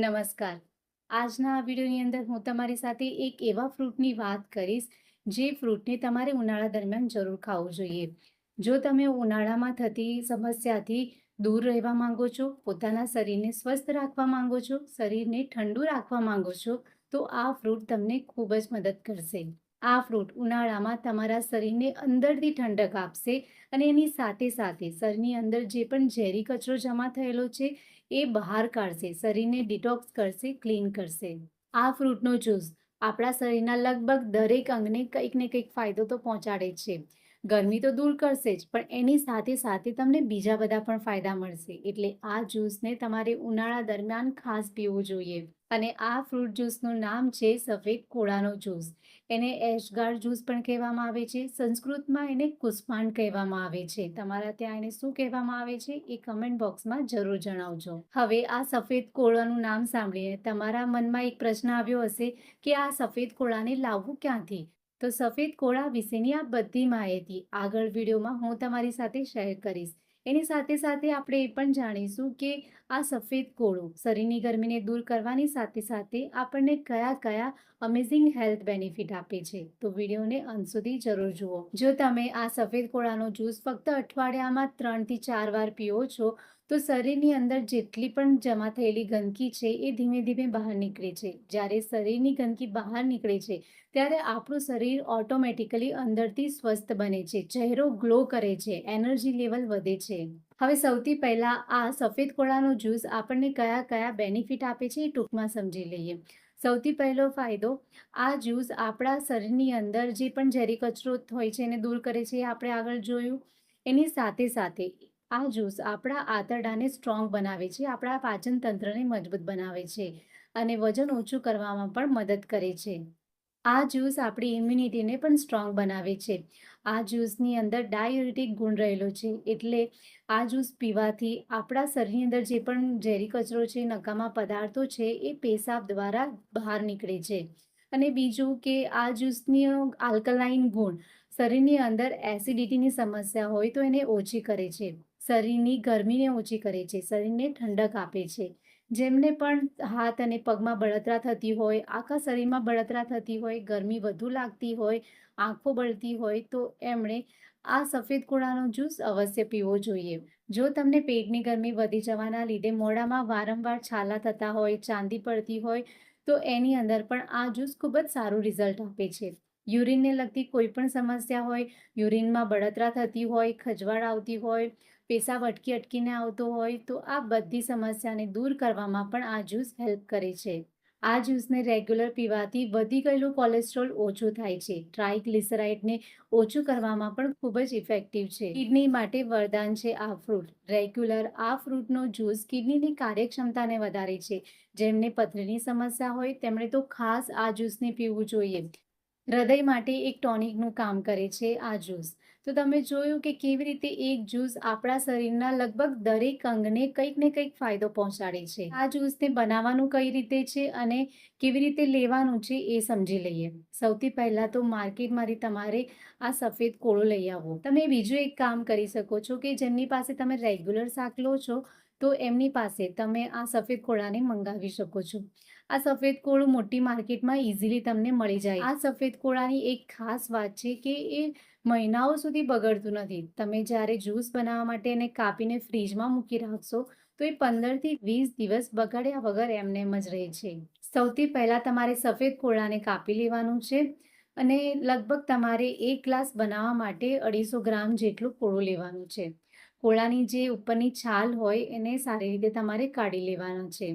નમસ્કાર. આજના વિડીયોની અંદર હું તમારી સાથે એક એવા ફ્રૂટની વાત કરીશ, જે ફ્રૂટને તમારે ઉનાળા દરમિયાન જરૂર ખાવું જોઈએ. જો તમે ઉનાળામાં થતી સમસ્યાથી દૂર રહેવા માંગો છો, પોતાના શરીરને સ્વસ્થ રાખવા માંગો છો, શરીરને ઠંડુ રાખવા માંગો છો, તો આ ફ્રૂટ તમને ખૂબ જ મદદ કરશે. આ ફ્રૂટ ઉનાળામાં તમારા શરીરને અંદરથી ઠંડક આપશે અને એની સાથે સાથે શરીરની અંદર જે પણ ઝેરી કચરો જમા થયેલો છે, એ બહાર કાઢશે, શરીરને ડિટોક્સ કરશે ક્લીન કરશે. આ ફ્રૂટનો જ્યુસ આપણા શરીરના લગભગ દરેક અંગને કંઈક ને કંઈક ફાયદો તો પહોંચાડે છે. ગરમી તો દૂર કરશે જ, પણ એની સાથે સાથે તમને બીજા બધા પણ ફાયદા મળશે. એટલે આ જ્યુસને તમારે ઉનાળા દરમિયાન ખાસ પીવું જોઈએ. અને આ ફ્રૂટ જ્યુસનું નામ છે સફેદ કોળાનો જ્યુસ. એને એશગાર જ્યુસ પણ કહેવામાં આવે છે. સંસ્કૃતમાં એને કુસ્માંડ કહેવામાં આવે છે. તમારા ત્યાં એને શું કહેવામાં આવે છે એ કમેન્ટ બોક્સમાં જરૂર જણાવજો. હવે આ સફેદ કોળાનું નામ સાંભળીને તમારા મનમાં એક પ્રશ્ન આવ્યો હશે કે આ સફેદ કોળાને લાવવું ક્યાંથી? તો સફેદ કોળા વિશેની આ બધી માહિતી આગળ વિડીયોમાં હું તમારી સાથે શેર કરીશ. એની સાથે સાથે આપણે એ પણ જાણીશું કે આ સફેદ કોળું શરીરની ગરમીને દૂર કરવાની સાથે સાથે આપણને કયા કયા અમેઝિંગ હેલ્થ બેનિફિટ આપે છે. તો વિડીયોને અંત સુધી જરૂર જુઓ. જો તમે આ સફેદ કોળાનો જ્યુસ ફક્ત અઠવાડિયામાં ત્રણથી ચાર વાર પીઓ છો તો શરીરની અંદર જેટલી પણ જમા થયેલી ગંદકી છે, એ ધીમે ધીમે બહાર નીકળે છે. જ્યારે શરીરની ગંદકી બહાર નીકળે છે, ત્યારે આપણું શરીર ઓટોમેટિકલી અંદરથી સ્વસ્થ બને છે, ચહેરો ગ્લો કરે છે, એનર્જી લેવલ વધે છે. હવે સૌથી પહેલાં આ સફેદ કોળાનો જ્યુસ આપણને કયા કયા બેનિફિટ આપે છે એ ટૂંકમાં સમજી લઈએ. સૌથી પહેલો ફાયદો, આ જ્યુસ આપણા શરીરની અંદર જે પણ ઝેરી કચરો હોય છે એને દૂર કરે છે આપણે આગળ જોયું. એની સાથે સાથે આ જ્યુસ આપણા આંતરડાને સ્ટ્રોંગ બનાવે છે, આપણા પાચન તંત્રને મજબૂત બનાવે છે અને વજન ઓછું કરવામાં પણ મદદ કરે છે. આ જ્યુસ આપણી ઇમ્યુનિટીને પણ સ્ટ્રોંગ બનાવે છે. આ જ્યુસની અંદર ડાયુરેટિક ગુણ રહેલો છે એટલે આ જ્યુસ પીવાથી આપણા શરીરની અંદર જે પણ ઝેરી કચરો છે, નકામા પદાર્થો છે, એ પેશાબ દ્વારા બહાર નીકળે છે. અને બીજું કે આ જ્યુસની આલ્કલાઇન ગુણ શરીરની અંદર એસિડિટીની સમસ્યા હોય તો એને ઓછી કરે છે. શરીરની ગરમીને ઓછી કરે છે, શરીરને ઠંડક આપે છે. જેમને પણ હાથ અને પગમાં બળતરા થતી હોય, આખા શરીરમાં બળતરા થતી હોય, ગરમી વધુ લાગતી હોય, આંખો બળતી હોય, તો એમણે આ સફેદ કોળાનો જ્યુસ અવશ્ય પીવો જોઈએ. જો તમને પેટની ગરમી વધી જવાના લીધે મોઢામાં વારંવાર છાલા થતા હોય, ચાંદી પડતી હોય, તો એની અંદર પણ આ જ્યુસ ખૂબ જ સારું રિઝલ્ટ આપે છે. યુરિનને લગતી કોઈ પણ સમસ્યા હોય, યુરિનમાં બળતરા થતી હોય, ખજવાળ આવતી હોય પેશાબ અટકી અટકીને આવતો હોય તો આ બધી સમસ્યાને દૂર કરવામાં પણ આ જ્યુસ હેલ્પ કરે છે. આ જ્યુસને રેગ્યુલર પીવાથી વધી ગયેલું કોલેસ્ટ્રોલ ઓછું થાય છે. ટ્રાયગ્લિસરાઇડને ઓછું કરવામાં પણ ખૂબ જ ઇફેક્ટિવ છે. કિડની માટે વરદાન છે આ ફ્રૂટ. રેગ્યુલર આ ફ્રૂટનો જ્યુસ કિડનીની કાર્યક્ષમતાને વધારે છે. જેમને પથરીની સમસ્યા હોય તેમણે તો ખાસ આ જ્યુસને પીવું જોઈએ. હૃદય માટે એક ટોનિકનું કામ કરે છે આ જ્યુસ. તો તમે જોયું કે કેવી રીતે એક જ્યુસ આપણા શરીરના લગભગ દરેક અંગને કંઈક ને કંઈક ફાયદો પહોંચાડે છે. આ જ્યુસને બનાવવાનું કઈ રીતે છે અને કેવી રીતે લેવાનું છે એ સમજી લઈએ. સૌથી પહેલાં તો માર્કેટમાંથી તમારે આ સફેદ કોળો લઈ આવો. તમે બીજું એક કામ કરી શકો છો કે જેમની પાસે તમે રેગ્યુલર શાક લો છો, તો એમની પાસે તમે આ સફેદ કોળાને મંગાવી શકો છો. આ સફેદ કોળું મોટી માર્કેટમાં ઇઝીલી તમને મળી જાય. આ સફેદ કોળાની એક ખાસ વાત છે કે એ મહિનાઓ સુધી બગડતું નથી. તમે જ્યારે જ્યુસ બનાવવા માટે એને કાપીને ફ્રીજમાં મૂકી રાખશો, તો એ પંદરથી વીસ દિવસ બગાડ્યા વગર એમને એમ જ રહે છે. સૌથી પહેલાં તમારે સફેદ કોળાને કાપી લેવાનું છે અને લગભગ તમારે એક ગ્લાસ બનાવવા માટે અઢીસો ગ્રામ જેટલું કોળું લેવાનું છે. કોળાની જે ઉપરની છાલ હોય એને સારી રીતે તમારે કાઢી લેવાનું છે.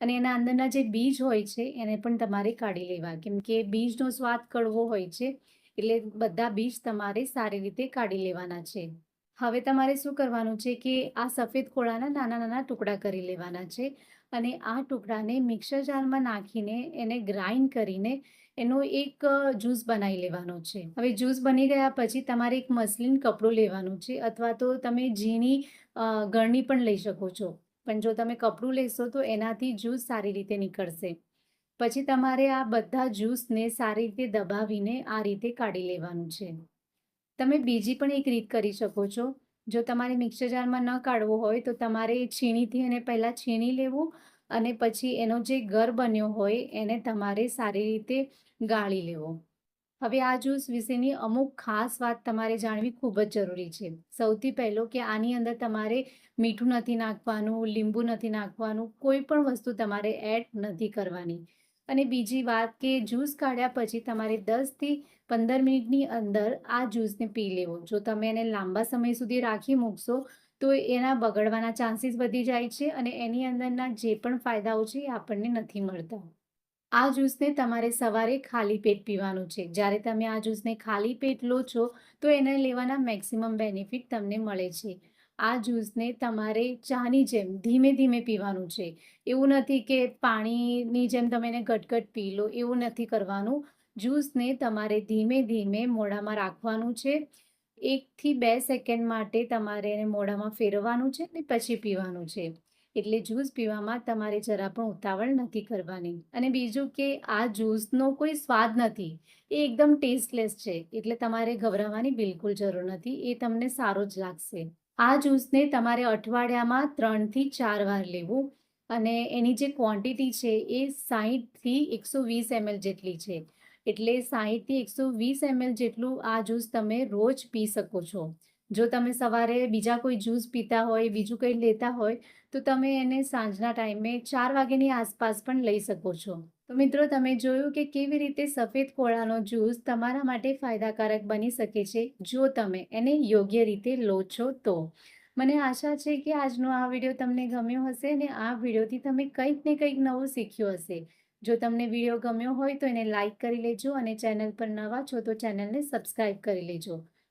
અને એના અંદરના જે બીજ હોય છે એને પણ તમારે કાઢી લેવા. કેમ કે બીજનો સ્વાદ કડવો હોય છે એટલે બધા બીજ તમારે સારી રીતે કાઢી લેવાના છે. હવે તમારે શું કરવાનું છે કે આ સફેદ ખોળાના નાના નાના ટુકડા કરી લેવાના છે અને આ ટુકડાને મિક્સર જારમાં નાખીને એને ગ્રાઇન્ડ કરીને એનો એક જ્યુસ બનાવી લેવાનો છે. હવે જ્યુસ બની ગયા પછી તમારે એક મસલિન કપડું લેવાનું છે અથવા તો તમે ઝીણી ગળણી પણ લઈ શકો છો. પણ જો તમે કપડું લેશો તો એનાથી જ્યુસ સારી રીતે નીકળશે. પછી તમારે આ બધા જ્યુસને સારી રીતે દબાવીને આ રીતે કાઢી લેવાનું છે. તમે બીજી પણ એક રીત કરી શકો છો. જો તમારે મિક્સર જારમાં ન કાઢવો હોય તો તમારે છીણીથી એને પહેલાં છીણી લેવું અને પછી એનો જે ગર બન્યો હોય એને તમારે સારી રીતે ગાળી લેવો. હવે આ જ્યુસ વિશેની અમુક ખાસ વાત તમારે જાણવી ખૂબ જ જરૂરી છે. સૌથી પહેલો કે આની અંદર તમારે મીઠું નથી નાખવાનું, લીંબુ નથી નાખવાનું, કોઈ પણ વસ્તુ તમારે એડ નથી કરવાની. અને બીજી વાત કે જ્યુસ કાઢ્યા પછી તમારે દસથી પંદર મિનિટની અંદર આ જ્યુસને પી લેવો. જો તમે એને લાંબા સમય સુધી રાખી મૂકશો, તો એના બગડવાના ચાન્સીસ વધી જાય છે અને એની અંદરના જે પણ ફાયદાઓ છે એ આપણને નથી મળતા. આ જ્યુસને તમારે સવારે ખાલી પેટ પીવાનું છે. જ્યારે તમે આ જ્યુસને ખાલી પેટ લો છો, તો એને લેવાના મેક્સિમમ બેનિફિટ તમને મળે છે. આ જ્યુસને તમારે ચાની જેમ ધીમે ધીમે પીવાનું છે. એવું નથી કે પાણીની જેમ તમે એને ગટગટ પી લો, એવું નથી કરવાનું. જ્યુસને તમારે ધીમે ધીમે મોઢામાં રાખવાનું છે. એકથી બે સેકન્ડ માટે તમારે એને મોઢામાં ફેરવવાનું છે ને પછી પીવાનું છે. એટલે જ્યુસ પીવામાં તમારે જરા પણ ઉતાવળ નથી કરવાની. અને બીજું કે આ જ્યુસનો કોઈ સ્વાદ નથી. એ એકદમ ટેસ્ટલેસ છે. એટલે તમારે ગભરાવાની બિલકુલ જરૂર નથી. એ તમને સારો જ લાગશે. આ જ્યુસને તમારે અઠવાડિયામાં ત્રણથી ચાર વાર લેવું. અને એની જે ક્વોન્ટિટી છે એ સાહીઠથી એકસો વીસ એમએલ જેટલી છે. એટલે સાહીઠથી એકસો વીસ એમએલ જેટલું આ જ્યુસ તમે રોજ પી શકો છો. જો તમે સવારે બીજા કોઈ જ્યુસ પીતા હોય, બીજું કંઈ લેતા હોય, તો તમે એને સાંજના ટાઈમે ચાર વાગ્યાની આસપાસ પણ લઈ શકો છો. તો મિત્રો, તમે જોયું કે કેવી રીતે સફેદ કોળાનો જ્યુસ તમારા માટે ફાયદાકારક બની શકે છે? જો તમે એને યોગ્ય રીતે લો છો તો. મને આશા છે કે આજનો આ વીડિયો તમને ગમ્યો હશે અને આ વિડીયોથી તમે કંઈક ને કંઈક નવું શીખ્યું હશે. જો તમને વીડિયો ગમ્યો હોય તો એને લાઇક કરી લેજો અને ચેનલ પર નવા છો તો ચેનલને સબસ્ક્રાઈબ કરી લેજો.